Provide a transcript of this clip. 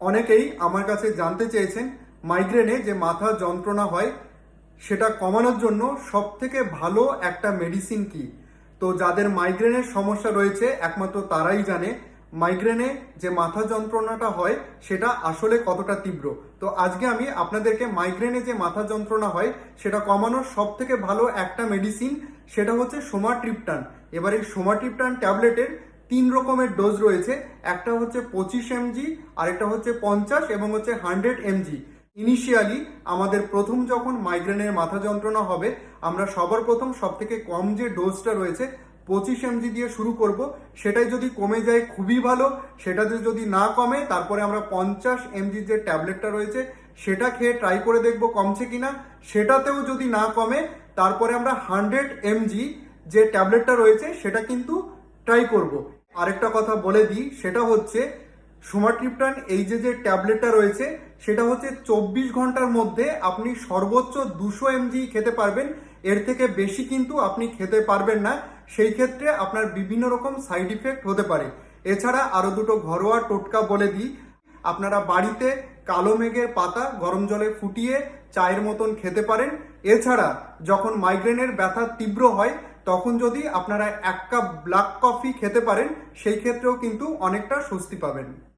অনেকেই আমার কাছে জানতে চেয়েছেন মাইগ্রেনে যে মাথা যন্ত্রণা হয়, সেটা কমানোর জন্য সব থেকে ভালো একটা মেডিসিন কি? তো যাদের মাইগ্রেনের সমস্যা রয়েছে, একমাত্র তারাই জানে মাইগ্রেনে যে মাথা যন্ত্রণাটা হয়, সেটা আসলে কতটা তীব্র। তো আজকে আমি আপনাদেরকে মাইগ্রেনে যে মাথা যন্ত্রণা হয়, সেটা কমানোর সব থেকে ভালো একটা মেডিসিন সেটা হচ্ছে সোমাট্রিপটান। এবার এই সোমাট্রিপটান ট্যাবলেটের তিন রকমের ডোজ রয়েছে। একটা হচ্ছে পঁচিশ এমজি আরেকটা হচ্ছে পঞ্চাশ এবং হচ্ছে হান্ড্রেড এমজি ইনিশিয়ালি আমাদের প্রথম যখন মাইগ্রেনের মাথা যন্ত্রণা হবে, আমরা সবার প্রথম সব থেকে কম যে ডোজটা রয়েছে, পঁচিশ এমজি দিয়ে শুরু করব। সেটাই যদি কমে যায়, খুবই ভালো। সেটাতে যদি না কমে, তারপরে আমরা পঞ্চাশ এমজি যে ট্যাবলেটটা রয়েছে, সেটা খেয়ে ট্রাই করে দেখব কমছে কিনা। সেটাতেও যদি না কমে, তারপরে আমরা হান্ড্রেড এমজি যে ট্যাবলেটটা রয়েছে, সেটা কিন্তু ট্রাই করব। আরেকটা কথা বলে দিই, সেটা হচ্ছে সোমাট্রিপটান এই যে যে ট্যাবলেটটা রয়েছে, সেটা হচ্ছে চব্বিশ ঘণ্টার মধ্যে আপনি সর্বোচ্চ দুশো এমজি খেতে পারবেন। এর থেকে বেশি কিন্তু আপনি খেতে পারবেন না। সেই ক্ষেত্রে আপনার বিভিন্ন রকম সাইড ইফেক্ট হতে পারে। এছাড়া আরও দুটো ঘরোয়া টোটকা বলে দিই। আপনারা বাড়িতে কালো মেঘের পাতা গরম জলে ফুটিয়ে চায়ের মতন খেতে পারেন। এছাড়া যখন মাইগ্রেনের ব্যথা তীব্র হয় তখন যদি আপনারা এক কাপ ব্ল্যাক কফি খেতে পারেন, সেই ক্ষেত্রেও কিন্তু অনেকটা স্বস্তি পাবেন।